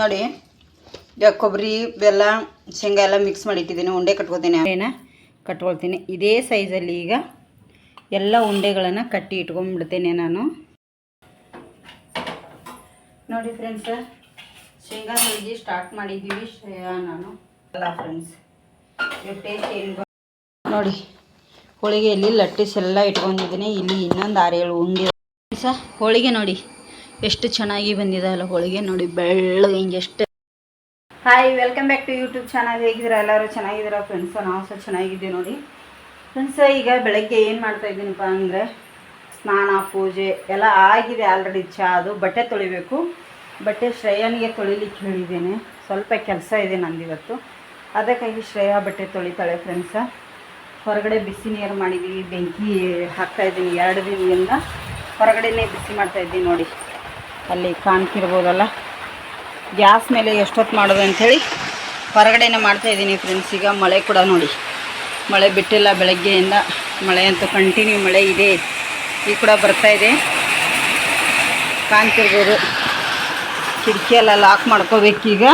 ನೋಡಿ ಕೊಬ್ಬರಿ ಬೆಲ್ಲ ಶೇಂಗಾ ಎಲ್ಲ ಮಿಕ್ಸ್ ಮಾಡಿ ಇಟ್ಟಿದ್ದೀನಿ ಉಂಡೆ ಕಟ್ಕೋತೀನಿ. ಏನ? ಕಟ್ಕೊಳ್ತೀನಿ. ಇದೇ ಸೈಜಲ್ಲಿ ಈಗ ಎಲ್ಲ ಉಂಡೆಗಳನ್ನು ಕಟ್ಟಿ ಇಟ್ಕೊಂಡ್ಬಿಡ್ತೇನೆ ನಾನು. ನೋಡಿ ಫ್ರೆಂಡ್ಸ್ ಶೇಂಗಾ ಹೋಳಿಗೆ ಸ್ಟಾರ್ಟ್ ಮಾಡಿದ್ದೀವಿ ಶ್ರೇಯಾ ನಾನು. ಅಲ್ಲ ಫ್ರೆಂಡ್ಸ್ ಟೇಸ್ಟ್ ಏನು ನೋಡಿ ಹೋಳಿಗೆಯಲ್ಲಿ ಲಟ್ಟಿಸ್ ಎಲ್ಲ ಇಟ್ಕೊಂಡಿದ್ದೀನಿ. ಇಲ್ಲಿ ಇನ್ನೊಂದು ಆರು ಏಳು ಉಂಡೆ ಸ ಹೋಳಿಗೆ ನೋಡಿ. ಎಷ್ಟು ಚೆನ್ನಾಗಿ ಬಂದಿದೆ ಅಲ್ಲ ಹೋಳಿಗೆ ನೋಡಿ ಬೆಳ್ಳಗೆ ಹಿಂಗೆ ಎಷ್ಟು. Hi welcome back to YouTube channel ಹೇಗಿದ್ದೀರಾ? ಎಲ್ಲರೂ ಚೆನ್ನಾಗಿದ್ದೀರಾ? ಫ್ರೆಂಡ್ಸ್ ನಾವು ಸಹ ಚೆನ್ನಾಗಿದ್ದೀವಿ ನೋಡಿ. ಫ್ರೆಂಡ್ಸ್ ಈಗ ಬೆಳಗ್ಗೆ ಏನು ಮಾಡ್ತಾ ಇದ್ದೀನಪ್ಪ ಅಂದರೆ, ಸ್ನಾನ, ಪೂಜೆ ಎಲ್ಲ ಆಗಿದೆ ಆಲ್ರೆಡಿ ಚಾ, ಅದು ಬಟ್ಟೆ ತೊಳಿಬೇಕು. ಬಟ್ಟೆ ಶ್ರೇಯನಿಗೆ ತೊಳಿಲಿಕ್ಕೆ ಹೇಳಿದ್ದೀನಿ. ಸ್ವಲ್ಪ ಕೆಲಸ ಇದೆ ನಂದಿವತ್ತು. ಅದಕ್ಕಾಗಿ ಶ್ರೇಯಾ ಬಟ್ಟೆ ತೊಳಿತಾಳೆ ಫ್ರೆಂಡ್ಸ ಹೊರಗಡೆ ಬಿಸಿ ನೀರು ಮಾಡಿದ್ದೀವಿ ಬೆಂಕಿ ಹಾಕ್ತಾಯಿದ್ದೀನಿ ಎರಡು ದಿನದಿಂದ. ಹೊರಗಡೆನೇ ಬಿಸಿ ಮಾಡ್ತಾಯಿದ್ದೀನಿ ನೋಡಿ. ಅಲ್ಲಿ ಕಾಣ್ತಿರ್ಬೋದಲ್ಲ? ಗ್ಯಾಸ್ ಮೇಲೆ ಎಷ್ಟೊತ್ತು ಮಾಡೋದು ಅಂಥೇಳಿ ಹೊರಗಡೆನೇ ಮಾಡ್ತಾ ಇದ್ದೀನಿ ಫ್ರೆಂಡ್ಸ್ ಈಗ ಮಳೆ ಕೂಡ ನೋಡಿ. ಮಳೆ ಬಿಟ್ಟಿಲ್ಲ ಬೆಳಗ್ಗೆಯಿಂದ. ಮಳೆ ಅಂತೂ ಕಂಟಿನ್ಯೂ ಮಳೆ ಇದೆ. ಈ ಕೂಡ ಬರ್ತಾ ಇದೆ. ಕಾಣ್ತಿರ್ಬೋದು. ಕಿಟಕಿ ಎಲ್ಲ ಲಾಕ್ ಮಾಡ್ಕೋಬೇಕೀಗ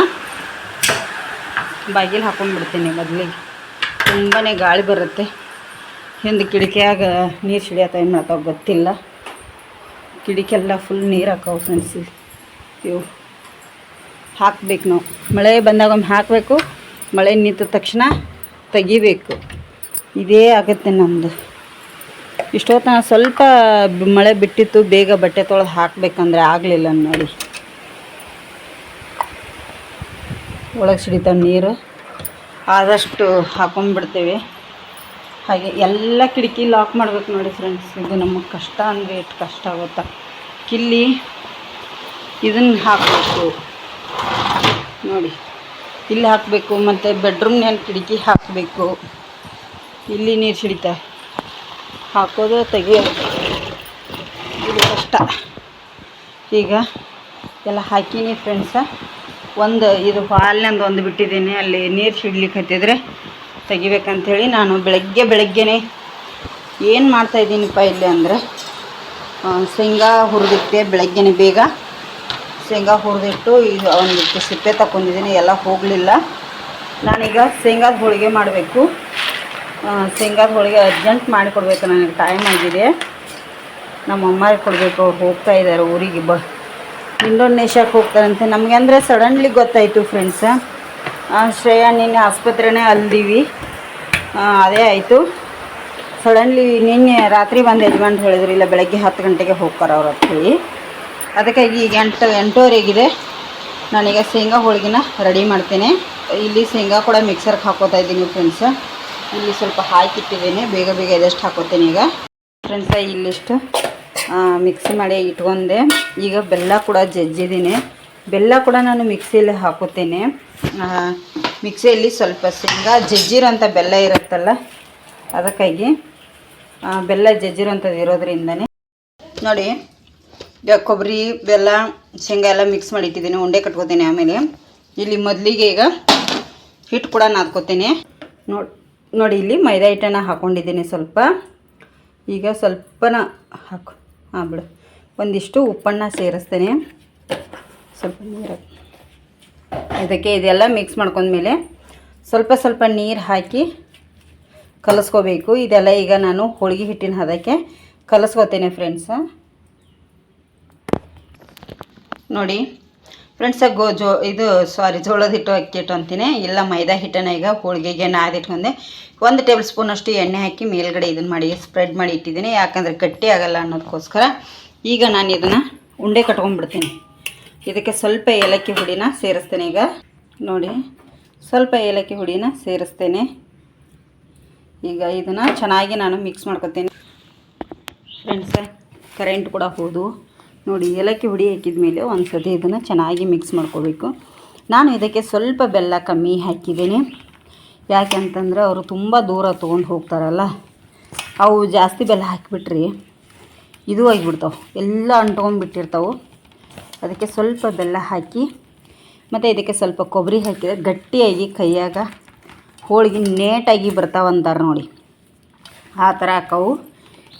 ಬಾಗಿಲು ಹಾಕೊಂಡ್ಬಿಡ್ತೀನಿ ಮೊದಲಿಗೆ ತುಂಬಾ ಗಾಳಿ ಬರುತ್ತೆ. ಹಿಂದೆ ಕಿಟಕಿಯಾಗ ನೀರು ಸಿಡಿಯತ್ತ ಏನು ಮಾಡ್ತಾವ ಗೊತ್ತಿಲ್ಲ. ಕಿಟಕಿಯೆಲ್ಲ ಫುಲ್ ನೀರು ಹಾಕವು ಫ್ರೆಂಡ್ಸ್ ಇವು ಹಾಕ್ಬೇಕು ನಾವು. ಮಳೆ ಬಂದಾಗ ಒಮ್ಮೆ ಹಾಕಬೇಕು, ಮಳೆ ನಿಂತ ತಕ್ಷಣ ತೆಗಿಬೇಕು. ಇದೇ ಆಗುತ್ತೆ ನಮ್ಮದು ಇಷ್ಟೊತ್ತನ ಸ್ವಲ್ಪ ಮಳೆ ಬಿಟ್ಟಿತ್ತು, ಬೇಗ ಬಟ್ಟೆ ತೊಳೆದು ಹಾಕಬೇಕಂದ್ರೆ ಆಗಲಿಲ್ಲ ನೋಡಿ. ಒಳಗೆ ಸಿಡಿತಾವೆ ನೀರು. ಆದಷ್ಟು ಹಾಕೊಂಡ್ಬಿಡ್ತೇವೆ ಹಾಗೆ ಎಲ್ಲ ಕಿಟಕಿ ಲಾಕ್ ಮಾಡ್ಬೇಕು ನೋಡಿ ಫ್ರೆಂಡ್ಸ್ ಇದು ನಮಗೆ ಕಷ್ಟ ಅಂದರೆ ಎಷ್ಟು ಕಷ್ಟ ಆಗುತ್ತಾ ಕಿಲ್ಲಿ ಇದನ್ನು ಹಾಕಬೇಕು. ನೋಡಿ, ಇಲ್ಲಿ ಹಾಕಬೇಕು, ಮತ್ತು ಬೆಡ್ರೂಮ್ನ ಕಿಟಕಿ ಹಾಕಬೇಕು. ಇಲ್ಲಿ ನೀರು ಸಿಡಿತಾ ಹಾಕೋದು ತೆಗಿಯೋದು ಇದು ಕಷ್ಟ. ಈಗ ಎಲ್ಲ ಹಾಕೀನಿ ಫ್ರೆಂಡ್ಸ ಒಂದು ಇದು ಹಾಲಿನಂದು ಒಂದು ಬಿಟ್ಟಿದ್ದೀನಿ ಅಲ್ಲಿ ನೀರು ಸಿಡ್ಲಿಕ್ಕೆ ಹತ್ತಿದ್ರೆ ತೆಗಿಬೇಕಂಥೇಳಿ ನಾನು ಬೆಳಗ್ಗೆ ಬೆಳಗ್ಗೆನೆ ಏನು ಮಾಡ್ತಾಯಿದ್ದೀನಿಪ್ಪ ಇಲ್ಲಿ ಅಂದರೆ ಶೇಂಗಾ ಹುರಿದಿಟ್ಟೆ ಬೆಳಗ್ಗೆನೆ ಬೇಗ. ಶೇಂಗಾ ಹುರಿದಿಟ್ಟು ಇದು ಒಂದು ಸಿಪ್ಪೆ ತಗೊಂಡಿದ್ದೀನಿ ಎಲ್ಲ ಹೋಗಲಿಲ್ಲ. ನಾನೀಗ ಶೇಂಗಾದ ಹೋಳಿಗೆ ಮಾಡಬೇಕು. ಶೇಂಗಾದ ಹೋಳಿಗೆ ಅರ್ಜೆಂಟ್ ಮಾಡಿಕೊಡ್ಬೇಕು, ನನಗೆ ಟೈಮ್ ಆಗಿದೆ. ನಮ್ಮ ಅಮ್ಮಗೆ ಕೊಡಬೇಕು, ಅವ್ರು ಹೋಗ್ತಾ ಇದ್ದಾರೆ ಊರಿಗೆ ಬ ಇಂಡೋನೇಷ್ಯಾಕ್ಕೆ ಹೋಗ್ತಾರಂತೆ. ನಮಗೆ ಅಂದರೆ ಸಡನ್ಲಿ ಗೊತ್ತಾಯಿತು ಫ್ರೆಂಡ್ಸ ಶ್ರೇಯಾ ನಿನ್ನೆ ಆಸ್ಪತ್ರೆನೇ ಅಲ್ದೀವಿ. ಅದೇ ಆಯಿತು. ಸಡನ್ಲಿ ನಿನ್ನೆ ರಾತ್ರಿ ಬಂದು ಯಜಮಾನ್ರು ಹೇಳಿದ್ರು ಇಲ್ಲ ಬೆಳಗ್ಗೆ ಹತ್ತು ಗಂಟೆಗೆ ಹೋಗ್ತಾರೆ ಅವ್ರು ಹೇಳಿ. ಅದಕ್ಕಾಗಿ ಈಗ ಎಂಟು ಎಂಟೂವರೆಗಿದೆ. ನಾನೀಗ ಶೇಂಗಾ ಹೋಳಿಗೆನ ರೆಡಿ ಮಾಡ್ತೀನಿ. ಇಲ್ಲಿ ಶೇಂಗಾ ಕೂಡ ಮಿಕ್ಸರ್ಗೆ ಹಾಕೋತಾ ಇದ್ದೀನಿ ಫ್ರೆಂಡ್ಸ್ ಇಲ್ಲಿ ಸ್ವಲ್ಪ ಹಾಕಿಟ್ಟಿದ್ದೀನಿ ಬೇಗ ಬೇಗ ಇದಷ್ಟು ಹಾಕೋತೀನಿ ಈಗ. ಫ್ರೆಂಡ್ಸ ಇಲ್ಲಿಷ್ಟು ಮಿಕ್ಸಿ ಮಾಡಿ ಇಟ್ಕೊಂಡೆ. ಈಗ ಬೆಲ್ಲ ಕೂಡ ಜಜ್ಜಿದ್ದೀನಿ. ಬೆಲ್ಲ ಕೂಡ ನಾನು ಮಿಕ್ಸಿಯಲ್ಲಿ ಹಾಕುತ್ತೇನೆ. ಆ, ಮಿಕ್ಸಿಯಲ್ಲಿ ಸ್ವಲ್ಪ ಶೇಂಗಾ ಜಜ್ಜಿರೋಂಥ ಬೆಲ್ಲ ಇರುತ್ತಲ್ಲ, ಅದಕ್ಕಾಗಿ ಬೆಲ್ಲ ಜಜ್ಜಿರೋಂಥದ್ದು ಇರೋದ್ರಿಂದನೇ. ನೋಡಿ ಕೊಬ್ಬರಿ, ಬೆಲ್ಲ, ಶೇಂಗಾ ಎಲ್ಲ ಮಿಕ್ಸ್ ಮಾಡಿಟ್ಟಿದ್ದೀನಿ, ಉಂಡೆ ಕಟ್ಕೋತೀನಿ ಆಮೇಲೆ. ಇಲ್ಲಿ ಮೊದಲಿಗೆ ಈಗ ಹಿಟ್ಟು ಕೂಡ ನಾದ್ಕೋತೀನಿ. ನೋಡಿ ನೋಡಿ, ಇಲ್ಲಿ ಮೈದಾ ಹಿಟ್ಟನ್ನು ಹಾಕ್ಕೊಂಡಿದ್ದೀನಿ ಸ್ವಲ್ಪ. ಈಗ ಸ್ವಲ್ಪನ ಹಾಕು ಹಾಂ ಬಿಡು. ಒಂದಿಷ್ಟು ಉಪ್ಪನ್ನು ಸೇರಿಸ್ತೇನೆ. ಸ್ವಲ್ಪ ನೀರು ಇದಕ್ಕೆ ಇದೆಲ್ಲ ಮಿಕ್ಸ್ ಮಾಡ್ಕೊಂಡ್ಮೇಲೆ ಸ್ವಲ್ಪ ಸ್ವಲ್ಪ ನೀರು ಹಾಕಿ ಕಲಿಸ್ಕೋಬೇಕು. ಇದೆಲ್ಲ ಈಗ ನಾನು ಹೋಳಿಗೆ ಹಿಟ್ಟಿನ ಹದಕ್ಕೆ ಕಲಿಸ್ಕೋತೇನೆ ಫ್ರೆಂಡ್ಸ ನೋಡಿ ಫ್ರೆಂಡ್ಸ ಗೋ ಜೋ ಇದು ಸಾರಿ ಜೋಳದ ಹಿಟ್ಟು ಅಕ್ಕಿ ಹಿಟ್ಟು ಅಂತೀನಿ. ಇಲ್ಲ, ಮೈದಾ ಹಿಟ್ಟನ್ನು ಈಗ ಹೋಳಿಗೆಗೆ ನಾದಿಟ್ಕೊಂಡೆ ಒಂದು ಟೇಬಲ್ ಸ್ಪೂನಷ್ಟು ಎಣ್ಣೆ ಹಾಕಿ ಮೇಲ್ಗಡೆ ಇದನ್ನು ಮಾಡಿ ಸ್ಪ್ರೆಡ್ ಮಾಡಿ ಇಟ್ಟಿದ್ದೀನಿ. ಯಾಕಂದರೆ ಗಟ್ಟಿ ಆಗಲ್ಲ ಅನ್ನೋದಕ್ಕೋಸ್ಕರ ಈಗ ನಾನು ಇದನ್ನು ಉಂಡೆ ಕಟ್ಕೊಂಡ್ಬಿಡ್ತೀನಿ. ಇದಕ್ಕೆ ಸ್ವಲ್ಪ ಏಲಕ್ಕಿ ಹುಡಿನ ಸೇರಿಸ್ತೇನೆ ಈಗ. ನೋಡಿ, ಸ್ವಲ್ಪ ಏಲಕ್ಕಿ ಹುಡಿನ ಸೇರಿಸ್ತೇನೆ. ಈಗ ಇದನ್ನು ಚೆನ್ನಾಗಿ ನಾನು ಮಿಕ್ಸ್ ಮಾಡ್ಕೊತೀನಿ. ಫ್ರೆಂಡ್ಸ ಕರೆಂಟ್ ಕೂಡ ಹೋದು. ನೋಡಿ, ಏಲಕ್ಕಿ ಹುಡಿ ಹಾಕಿದ ಮೇಲೆ ಒಂದು ಸತಿ ಇದನ್ನು ಚೆನ್ನಾಗಿ ಮಿಕ್ಸ್ ಮಾಡ್ಕೋಬೇಕು. ನಾನು ಇದಕ್ಕೆ ಸ್ವಲ್ಪ ಬೆಲ್ಲ ಕಮ್ಮಿ ಹಾಕಿದ್ದೀನಿ. ಯಾಕೆಂತಂದರೆ ಅವರು ತುಂಬ ದೂರ ತೊಗೊಂಡು ಹೋಗ್ತಾರಲ್ಲ. ಅವು ಜಾಸ್ತಿ ಬೆಲ್ಲ ಹಾಕಿಬಿಟ್ರಿ ಇದು ಆಗಿಬಿಡ್ತಾವೆ. ಎಲ್ಲ ಅಂಟ್ಕೊಂಡ್ಬಿಟ್ಟಿರ್ತಾವೆ. ಅದಕ್ಕೆ ಸ್ವಲ್ಪ ಬೆಲ್ಲ ಹಾಕಿ, ಮತ್ತು ಇದಕ್ಕೆ ಸ್ವಲ್ಪ ಕೊಬ್ಬರಿ ಹಾಕಿದರೆ ಗಟ್ಟಿಯಾಗಿ ಕೈಯಾಗ ಹೋಳಿಗೆ ನೇಟಾಗಿ ಬರ್ತಾವಂತಾರೆ ನೋಡಿ. ಆ ಥರ ಹಾಕವು.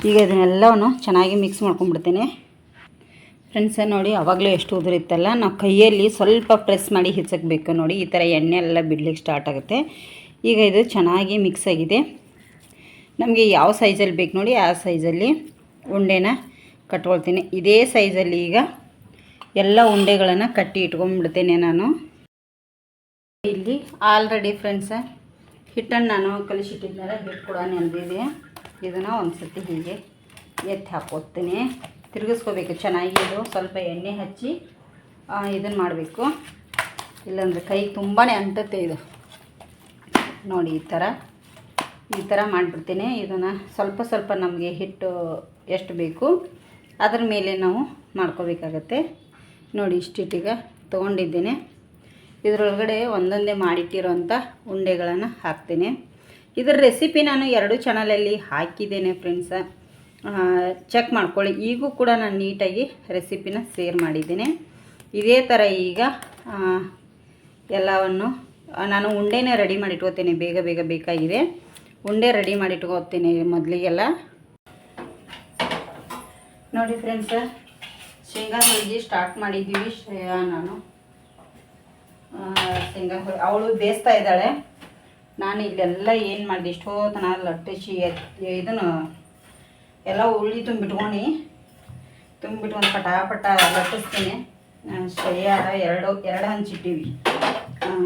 ಈಗ ಇದನ್ನೆಲ್ಲವನ್ನು ಚೆನ್ನಾಗಿ ಮಿಕ್ಸ್ ಮಾಡ್ಕೊಂಡ್ಬಿಡ್ತೇನೆ. ಫ್ರೆಂಡ್ಸ ನೋಡಿ ಅವಾಗಲೂ ಎಷ್ಟು ಉದುರಿತ್ತಲ್ಲ, ನಾವು ಕೈಯಲ್ಲಿ ಸ್ವಲ್ಪ ಪ್ರೆಸ್ ಮಾಡಿ ಹಿಚಕಬೇಕು ನೋಡಿ, ಈ ಥರ ಎಣ್ಣೆ ಎಲ್ಲ ಬಿಡ್ಲಿಕ್ಕೆ ಸ್ಟಾರ್ಟ್ ಆಗುತ್ತೆ. ಈಗ ಇದು ಚೆನ್ನಾಗಿ ಮಿಕ್ಸ್ ಆಗಿದೆ. ನಮಗೆ ಯಾವ ಸೈಜಲ್ಲಿ ಬೇಕು ನೋಡಿ, ಆ ಸೈಜಲ್ಲಿ ಉಂಡೆನ ಕಟ್ಕೊಳ್ತೀನಿ. ಇದೇ ಸೈಜಲ್ಲಿ ಈಗ ಎಲ್ಲ ಉಂಡೆಗಳನ್ನು ಕಟ್ಟಿ ಇಟ್ಕೊಂಡ್ಬಿಡ್ತೇನೆ ನಾನು. ಇಲ್ಲಿ ಆಲ್ರೆಡಿ ಫ್ರೆಂಡ್ಸ ಹಿಟ್ಟನ್ನು ನಾನು ಕಲಿಸಿಟ್ಟಿದ್ಮೇಲೆ ಹಿಟ್ಟು ಕೂಡ ನೆನೆದಿದೆ. ಇದನ್ನು ಒಂದು ಸತಿ ಹೀಗೆ ಎತ್ತಿ ಹಾಕೋತೀನಿ ತಿರುಗಿಸ್ಕೋಬೇಕು, ಚೆನ್ನಾಗಿ ಇದು. ಸ್ವಲ್ಪ ಎಣ್ಣೆ ಹಚ್ಚಿ ಇದನ್ನು ಮಾಡಬೇಕು. ಇಲ್ಲಾಂದರೆ ಕೈ ತುಂಬಾ ಅಂಟುತ್ತೆ ಇದು. ನೋಡಿ, ಈ ಥರ ಈ ಥರ ಮಾಡಿಬಿಡ್ತೀನಿ. ಇದನ್ನು ಸ್ವಲ್ಪ ಸ್ವಲ್ಪ ನಮಗೆ ಹಿಟ್ಟು ಎಷ್ಟು ಬೇಕು, ಅದ್ರ ಮೇಲೆ ನಾವು ಮಾಡ್ಕೋಬೇಕಾಗತ್ತೆ. ನೋಡಿ ಇಷ್ಟಿಟ್ಟೀಗ ತೊಗೊಂಡಿದ್ದೀನಿ. ಇದರೊಳಗಡೆ ಒಂದೊಂದೇ ಮಾಡಿಟ್ಟಿರೋಂಥ ಉಂಡೆಗಳನ್ನು ಹಾಕ್ತೀನಿ. ಇದರ ರೆಸಿಪಿ ನಾನು ಎರಡು ಚಾನಲಲ್ಲಿ ಹಾಕಿದ್ದೇನೆ ಫ್ರೆಂಡ್ಸ ಚೆಕ್ ಮಾಡ್ಕೊಳ್ಳಿ. ಈಗೂ ಕೂಡ ನಾನು ನೀಟಾಗಿ ರೆಸಿಪಿನ ಸೇರ್ ಮಾಡಿದ್ದೀನಿ. ಇದೇ ಥರ ಈಗ ಎಲ್ಲವನ್ನು, ನಾನು ಉಂಡೆನೇ ರೆಡಿ ಮಾಡಿ ಇಟ್ಕೋತೇನೆ ಬೇಗ ಬೇಗ ಬೇಕಾಗಿದೆ. ಉಂಡೆ ರೆಡಿ ಮಾಡಿ ಇಟ್ಕೋತೀನಿ ಮೊದಲಿಗೆಲ್ಲ. ನೋಡಿ ಫ್ರೆಂಡ್ಸ ಶೇಂಗಾ ಹೋಳಿಗೆ ಸ್ಟಾರ್ಟ್ ಮಾಡಿದ್ದೀವಿ, ಶ್ರೇಯಾ ನಾನು. ಶೇಂಗಾ ಹೋಳಿ ಅವಳು ಬೇಯಿಸ್ತಾ ಇದ್ದಾಳೆ. ನಾನು ಇಲ್ಲೆಲ್ಲ ಏನು ಮಾಡಿದೆ ಇಷ್ಟೋತನ ಲಟ್ಟಿಸಿ ಇದನ್ನು ಎಲ್ಲ ಉಳ್ಳಿ ತುಂಬಿಟ್ಕೊಂಡು ತುಂಬಿಟ್ಕೊಂಡು ಪಟ ಪಟ ಲಟ್ಟಿಸ್ತೀನಿ. ನಾನು ಶ್ರೇಯಾ ಎರಡು ಎರಡು ಹಂಚಿಟ್ಟಿವಿ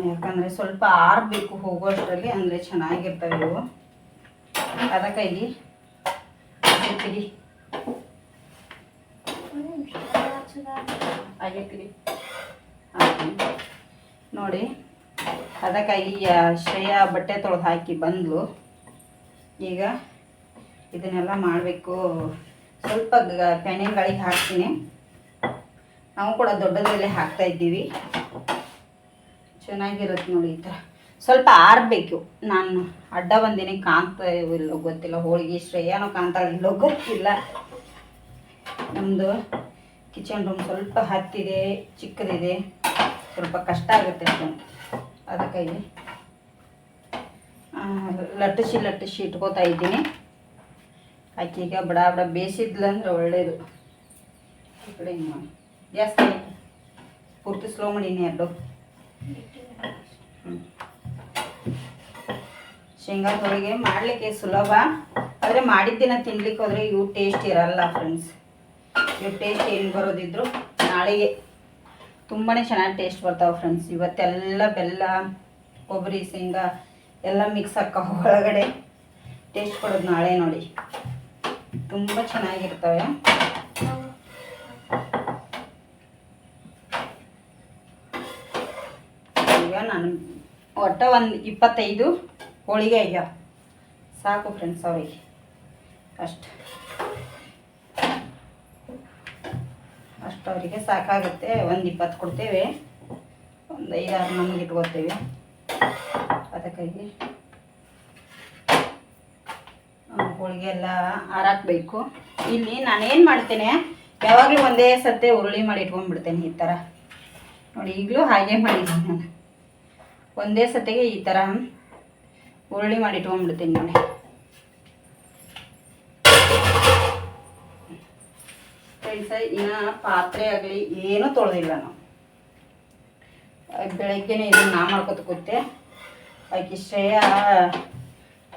ಯಾಕಂದರೆ ಸ್ವಲ್ಪ ಆರಬೇಕು ಹೋಗೋಷ್ಟರಲ್ಲಿ ಅಂದರೆ ಚೆನ್ನಾಗಿರ್ತವೆ ಇವು. ಅದಕ್ಕಾಗಿ ಹಾಕಿಟ್ಟಿರಿ ನೋಡಿ ಅದಕ್ಕಾಗಿ ಈ ಶ್ರೇಯಾ ಬಟ್ಟೆ ತೊಳೆದು ಹಾಕಿ ಬಂದ್ಲು. ಈಗ ಇದನ್ನೆಲ್ಲ ಮಾಡಬೇಕು. ಸ್ವಲ್ಪ ಗ- ಪ್ಯಾನಿನ ಹಾಕ್ತೀನಿ. ನಾವು ಕೂಡ ದೊಡ್ಡದ್ರಲ್ಲೇ ಹಾಕ್ತಾ ಇದ್ದೀವಿ. ಚೆನ್ನಾಗಿರುತ್ತೆ ನೋಡಿ ಈ ಥರ. ಸ್ವಲ್ಪ ಆರಬೇಕು. ನಾನು ಅಡ್ಡ ಬಂದಿನಿ ಕಾಣ್ತಾ ಇಲ್ಲೋ ಗೊತ್ತಿಲ್ಲ. ಹೋಳಿಗೆ ಶ್ರೇಯಾನೋ ಕಾಣ್ತಾಳೆ ಇಲ್ಲೋ ಗೊತ್ತಿಲ್ಲ. ನಮ್ಮದು ಕಿಚನ್ ರೂಮ್ ಸ್ವಲ್ಪ ಹತ್ತಿದೆ, ಚಿಕ್ಕದಿದೆ. ಸ್ವಲ್ಪ ಕಷ್ಟ ಆಗುತ್ತೆ ಅದು. ಅದಕ್ಕಾಗಿ ಲಟ್ಟಿಸಿ ಲಟ್ಟಿಸಿ ಇಟ್ಕೋತಾ ಇದ್ದೀನಿ. ಆಕೆ ಈಗ ಬಡ ಬಡ ಬೇಯಿಸಿದ್ಲಂದ್ರೆ ಒಳ್ಳೆಯದು ಈ ಕಡೆ ಜಾಸ್ತಿ. ಪೂರ್ತಿ ಸ್ಲೋ ಮಾಡೀನಿ ಎರಡು. ಶೇಂಗಾ ಹೋಳಿಗೆ ಮಾಡಲಿಕ್ಕೆ ಸುಲಭ. ಆದರೆ ಮಾಡಿದ್ದಿನ ತಿನ್ಲಿಕ್ಕೆ ಹೋದರೆ ಇವು ಟೇಸ್ಟ್ ಇರಲ್ಲ ಫ್ರೆಂಡ್ಸ್ ಇವು ಟೇಸ್ಟ್ ಏನು ಬರೋದಿದ್ರು ನಾಳೆಗೆ ತುಂಬಾ ಚೆನ್ನಾಗಿ ಟೇಸ್ಟ್ ಬರ್ತಾವೆ ಫ್ರೆಂಡ್ಸ್ ಇವತ್ತೆಲ್ಲ ಬೆಲ್ಲ, ಕೊಬ್ಬರಿ, ಶೇಂಗಾ ಎಲ್ಲ ಮಿಕ್ಸ್ ಹಾಕೋ ಒಳಗಡೆ ಟೇಸ್ಟ್ ಕೊಡೋದು ನಾಳೆ ನೋಡಿ. ತುಂಬ ಚೆನ್ನಾಗಿರ್ತವೆ. ಈಗ ನಾನು ಒಟ್ಟ ಒಂದು ಇಪ್ಪತ್ತೈದು ಹೋಳಿಗೆ ಅಯ್ಯ ಸಾಕು ಫ್ರೆಂಡ್ಸ್ ಅವ್ರಿಗೆ. ಅಷ್ಟು. ಅಷ್ಟು ಅವರಿಗೆ ಸಾಕಾಗುತ್ತೆ. ಒಂದು ಇಪ್ಪತ್ತು ಕೊಡ್ತೇವೆ. ಒಂದು ಐದಾರು ನಮ್ಗೆ ಇಟ್ಕೋತೇವೆ ಅದಕ್ಕಾಗಿ ಹೋಳಿಗೆಲ್ಲ ಹಾರಾಕ್ಬೇಕು. ಇಲ್ಲಿ ನಾನೇನು ಮಾಡ್ತೇನೆ, ಯಾವಾಗಲೂ ಒಂದೇ ಸತ್ತೆ ಉರುಳಿ ಮಾಡಿ ಇಟ್ಕೊಂಡ್ಬಿಡ್ತೇನೆ ಈ ಥರ ನೋಡಿ, ಈಗಲೂ ಹಾಗೆ ಮಾಡಿದ್ದೀನಿ ನಾನು. ಒಂದೇ ಸತ್ತೆಗೆ ಈ ಥರ ಉರುಳಿ ಮಾಡಿ ಇಟ್ಕೊಂಡ್ಬಿಡ್ತೀನಿ ನೋಡಿ. ಫ್ರೆಂಡ್ಸ ಇನ್ನು ಪಾತ್ರೆ ಆಗಲಿ ಏನೂ ತೊಳೆದಿಲ್ಲ ನಾವು. ಬೆಳಗ್ಗೆನೇ ಇದು ನಾ ಮಾಡ್ಕೊತ ಕೂತೆ. ಆಕೆ ಶ್ರೇಯ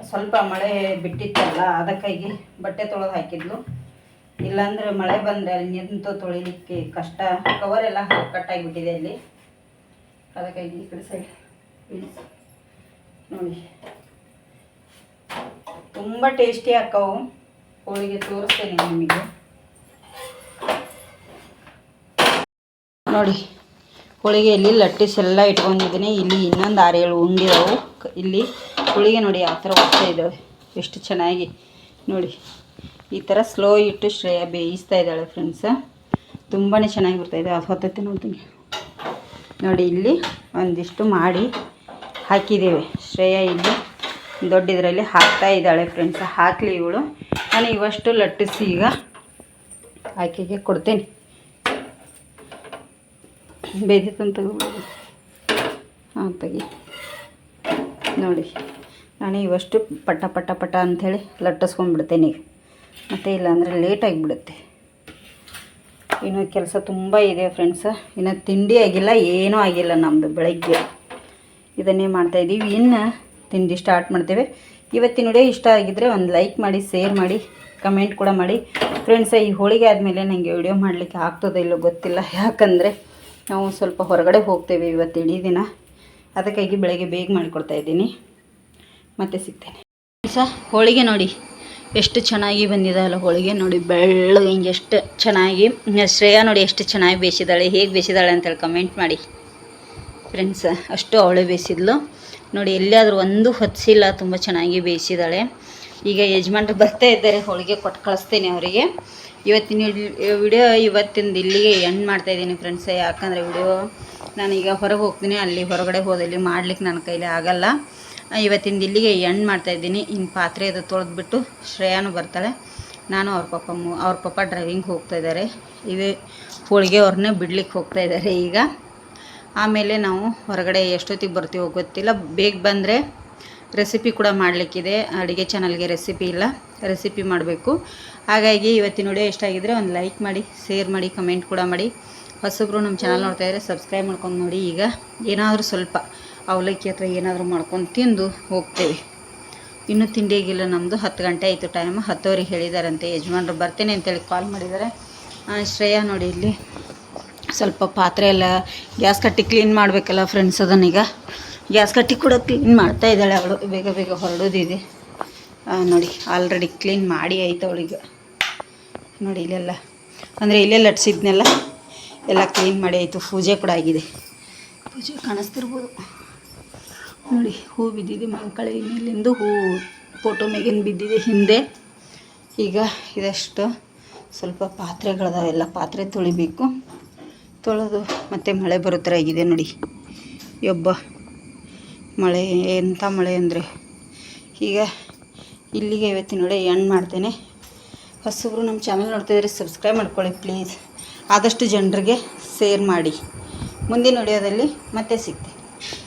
ಸ್ವಲ್ಪ ಮಳೆ ಬಿಟ್ಟಿತ್ತಲ್ಲ, ಅದಕ್ಕಾಗಿ ಬಟ್ಟೆ ತೊಳೆದು ಹಾಕಿದ್ಲು. ಇಲ್ಲಾಂದ್ರೆ ಮಳೆ ಬಂದರೆ ಅಲ್ಲಿ ನಿಂತು ತೊಳಿಲಿಕ್ಕೆ ಕಷ್ಟ. ಕವರ್ ಎಲ್ಲ ಕಟ್ಟಾಗಿಬಿಟ್ಟಿದೆ ಅಲ್ಲಿ. ಅದಕ್ಕಾಗಿ ಈ ಕಡೆ ಸೈಡ್ ನೋಡಿ. ತುಂಬ ಟೇಸ್ಟಿ ಹಾಕವು ಹೋಳಿಗೆ ತೋರಿಸ್ತೇನೆ ನಿಮಗೆ. ನೋಡಿ. ಹೋಳಿಗೆಯಲ್ಲಿ ಲಟ್ಟಿಸ್ ಎಲ್ಲ ಇಟ್ಕೊಂಡಿದ್ದೀನಿ. ಇಲ್ಲಿ ಇನ್ನೊಂದು ಆರು ಏಳು ಉಂಡಿದಾವು ಇಲ್ಲಿ ಹೋಳಿಗೆ ನೋಡಿ ಯಾವ ಥರ ಹೋಗ್ತಾ ಇದ್ದಾವೆ ಎಷ್ಟು ಚೆನ್ನಾಗಿ. ನೋಡಿ, ಈ ಥರ ಸ್ಲೋ ಇಟ್ಟು ಶ್ರೇಯ ಬೇಯಿಸ್ತಾ ಇದ್ದಾಳೆ ಫ್ರೆಂಡ್ಸ. ತುಂಬಾ ಚೆನ್ನಾಗಿ ಬರ್ತಾಯಿದೆ ಅದು ಹೊತ್ತೈತೆ ನೋಡ್ತೀನಿ. ನೋಡಿ, ಇಲ್ಲಿ ಒಂದಿಷ್ಟು ಮಾಡಿ ಹಾಕಿದ್ದೇವೆ. ಶ್ರೇಯ ಇಲ್ಲಿ ದೊಡ್ಡ ಇದರಲ್ಲಿ ಹಾಕ್ತಾ ಇದ್ದಾಳೆ ಫ್ರೆಂಡ್ಸ್. ಹಾಕಲಿ ಇವಳು. ನಾನು ಇವಷ್ಟು ಲಟ್ಟಿಸಿ ಈಗ ಆಕೆಗೆ ಕೊಡ್ತೇನೆ. ಬೇದಿತ್ತಂತ ತಗೋಬೋದು ಹಾಂ, ತೆಗಿ. ನೋಡಿ, ನಾನು ಇವಷ್ಟು ಪಟ ಪಟ ಪಟ ಅಂಥೇಳಿ ಲಟ್ಟಿಸ್ಕೊಂಡ್ಬಿಡ್ತೇನೆ ಈಗ. ಮತ್ತು ಇಲ್ಲಾಂದರೆ ಲೇಟ್ ಆಗಿಬಿಡುತ್ತೆ. ಇನ್ನು ಕೆಲಸ ತುಂಬ ಇದೆ ಫ್ರೆಂಡ್ಸ್ ಇನ್ನು ತಿಂಡಿ ಆಗಿಲ್ಲ, ಏನೂ ಆಗಿಲ್ಲ ನಮ್ಮದು ಬೆಳಗ್ಗೆ. ಇದನ್ನೇ ಮಾಡ್ತಾಯಿದ್ದೀವಿ ಇನ್ನು ತಿಂಡಿ ಸ್ಟಾರ್ಟ್ ಮಾಡ್ತೇವೆ. ಇವತ್ತಿನ ವಿಡಿಯೋ ಇಷ್ಟ ಆಗಿದ್ದರೆ ಒಂದು ಲೈಕ್ ಮಾಡಿ ಶೇರ್ ಮಾಡಿ ಕಮೆಂಟ್ ಕೂಡ ಮಾಡಿ. ಫ್ರೆಂಡ್ಸ ಈ ಹೋಳಿಗೆ ಆದಮೇಲೆ ನನಗೆ ವಿಡಿಯೋ ಮಾಡಲಿಕ್ಕೆ ಆಗ್ತದೋ ಇಲ್ಲೋ ಗೊತ್ತಿಲ್ಲ. ಯಾಕಂದರೆ ನಾವು ಸ್ವಲ್ಪ ಹೊರಗಡೆ ಹೋಗ್ತೇವೆ ಇವತ್ತು ಇಡೀ ದಿನ. ಅದಕ್ಕಾಗಿ ಬೆಳಗ್ಗೆ ಬೇಗ ಮಾಡಿಕೊಡ್ತಾ ಇದ್ದೀನಿ. ಮತ್ತೆ ಸಿಗ್ತೇನೆ. ಸಹ ಹೋಳಿಗೆ ನೋಡಿ. ಎಷ್ಟು ಚೆನ್ನಾಗಿ ಬಂದಿದ್ದಾವಲ್ಲ ಹೋಳಿಗೆ ನೋಡಿ. ಬೆಳ್ಳಗೆ ಹಿಂಗೆ ಎಷ್ಟು ಚೆನ್ನಾಗಿ, ಶ್ರೇಯಾ ನೋಡಿ ಎಷ್ಟು ಚೆನ್ನಾಗಿ ಬೇಯಿಸಿದಾಳೆ ಹೇಗೆ ಬೇಯಿಸಿದಾಳೆ ಅಂತೇಳಿ ಕಮೆಂಟ್ ಮಾಡಿ. ಫ್ರೆಂಡ್ಸ್ ಅಷ್ಟು ಅವಳೆ ಬೇಯಿಸಿದ್ಲು. ನೋಡಿ, ಎಲ್ಲಿಯಾದರೂ ಒಂದು ಹೊತ್ತಿಲ್ಲ ತುಂಬ ಚೆನ್ನಾಗಿ ಬೇಯಿಸಿದಾಳೆ ಈಗ ಯಜಮಾನ್ರು ಬರ್ತಾ ಇದ್ದಾರೆ, ಹೋಳಿಗೆ ಕೊಟ್ಟು ಕಳಿಸ್ತೀನಿ ಅವರಿಗೆ. ಇವತ್ತಿನ ವಿಡಿಯೋ ಇವತ್ತಿಂದ ಇಲ್ಲಿಗೆ ಎಂಡ್ ಮಾಡ್ತಾಯಿದ್ದೀನಿ ಫ್ರೆಂಡ್ಸ್ ಯಾಕಂದರೆ ವಿಡಿಯೋ ನಾನೀಗ ಹೊರಗೆ ಹೋಗ್ತೀನಿ. ಅಲ್ಲಿ ಹೊರಗಡೆ ಹೋದಲ್ಲಿ ಮಾಡ್ಲಿಕ್ಕೆ ನನ್ನ ಕೈಲಿ ಆಗಲ್ಲ. ಇವತ್ತಿಂದ ಇಲ್ಲಿಗೆ ಎಂಡ್ ಮಾಡ್ತಾಯಿದ್ದೀನಿ ಇನ್ನು ಪಾತ್ರೆ ಅದು ತೊಳೆದ್ಬಿಟ್ಟು ಶ್ರೇಯಾನು ಬರ್ತಾಳೆ. ನಾನು ಅವ್ರ ಪಾಪ ಅವ್ರ ಪಾಪ ಡ್ರೈವಿಂಗ್ ಹೋಗ್ತಾ ಇದ್ದಾರೆ. ಇವೇ ಹೋಳಿಗೆ ಅವ್ರನ್ನೇ ಬಿಡ್ಲಿಕ್ಕೆ ಹೋಗ್ತಾ ಇದ್ದಾರೆ ಈಗ. ಆಮೇಲೆ ನಾವು ಹೊರಗಡೆ ಎಷ್ಟೊತ್ತಿಗೆ ಬರ್ತೀವೋ ಗೊತ್ತಿಲ್ಲ. ಬೇಗ ಬಂದರೆ ರೆಸಿಪಿ ಕೂಡ ಮಾಡಲಿಕ್ಕಿದೆ. ಅಡುಗೆ ಚಾನಲ್ಗೆ ರೆಸಿಪಿ ಇಲ್ಲ. ರೆಸಿಪಿ ಮಾಡಬೇಕು. ಹಾಗಾಗಿ ಇವತ್ತಿನ ವಿಡಿಯೋ ಇಷ್ಟ ಆಗಿದ್ರೆ ಒಂದು ಲೈಕ್ ಮಾಡಿ, ಶೇರ್ ಮಾಡಿ, ಕಮೆಂಟ್ ಕೂಡ ಮಾಡಿ. ಹೊಸಬ್ರು ನಮ್ಮ ಚಾನಲ್ ನೋಡ್ತಾ ಇದ್ದರೆ ಸಬ್ಸ್ಕ್ರೈಬ್ ಮಾಡ್ಕೊಂಡು ನೋಡಿ. ಈಗ ಏನಾದರೂ ಸ್ವಲ್ಪ ಅವಲಕ್ಕಿ ಹತ್ರ ಏನಾದರೂ ಮಾಡ್ಕೊಂಡು ತಿಂದು ಹೋಗ್ತೇವೆ. ಇನ್ನೂ ತಿಂಡಿಗಿಲ್ಲ ನಮ್ಮದು ಹತ್ತು ಗಂಟೆ ಆಯಿತು ಟೈಮ್ ಹತ್ತುವರೆಗೆ ಹೇಳಿದಾರಂತೆ. ಯಜಮಾನ್ರು ಬರ್ತೇನೆ ಅಂತೇಳಿ ಕಾಲ್ ಮಾಡಿದ್ದಾರೆ. ಶ್ರೇಯಾ ನೋಡಿ ಇಲ್ಲಿ ಸ್ವಲ್ಪ ಪಾತ್ರೆ ಎಲ್ಲ, ಗ್ಯಾಸ್ ಕಟ್ಟಿ ಕ್ಲೀನ್ ಮಾಡಬೇಕಲ್ಲ ಫ್ರೆಂಡ್ಸ್ ಅದನ್ನೀಗ. ಗ್ಯಾಸ್ ಕಟ್ಟಿ ಕೂಡ ಕ್ಲೀನ್ ಮಾಡ್ತಾ ಇದ್ದಾಳೆ ಅವಳು. ಬೇಗ ಬೇಗ ಹೊರಡೋದಿದೆ. ನೋಡಿ ಆಲ್ರೆಡಿ ಕ್ಲೀನ್ ಮಾಡಿ ಆಯ್ತು ಅವಳಿಗೆ. ನೋಡಿ, ಇಲ್ಲೆಲ್ಲ. ಅಂದರೆ ಇಲ್ಲೇ ಲಟ್ಸಿದ್ನೆಲ್ಲ, ಎಲ್ಲ ಕ್ಲೀನ್ ಮಾಡಿ ಆಯಿತು. ಪೂಜೆ ಕೂಡ ಆಗಿದೆ. ಪೂಜೆ ಕಾಣಿಸ್ತಿರ್ಬೋದು. ನೋಡಿ, ಹೂ ಬಿದ್ದಿದೆ ಮಂಕಳಿ ಮೇಲಿಂದು ಹೂ ಫೋಟೋ ಮೇಗಿನ ಬಿದ್ದಿದೆ ಹಿಂದೆ. ಈಗ ಇದಷ್ಟು ಸ್ವಲ್ಪ ಪಾತ್ರೆಗಳದಾವೆಲ್ಲ ಪಾತ್ರೆ ತೊಳಿಬೇಕು. ತೊಳೆದು ಮತ್ತೆ ಮಳೆ ಬರೋ ಥರ ಆಗಿದೆ ನೋಡಿ. ಯೊಬ್ಬ ಮಳೆ ಎಂಥ ಮಳೆ ಅಂದರೆ? ಈಗ ಇಲ್ಲಿಗೆ ಇವತ್ತಿನ ನೋಡಿ ಎಂಡ್ ಮಾಡ್ತೇನೆ. ಹೊಸಬ್ರು ನಮ್ಮ ಚಾನಲ್ ನೋಡ್ತಿದ್ರೆ ಸಬ್ಸ್ಕ್ರೈಬ್ ಮಾಡ್ಕೊಳ್ಳಿ ಪ್ಲೀಸ್ ಆದಷ್ಟು ಜನರಿಗೆ ಸೇರ್ ಮಾಡಿ. ಮುಂದಿನ ವಿಡಿಯೋದಲ್ಲಿ ಮತ್ತೆ ಸಿಗ್ತೇನೆ.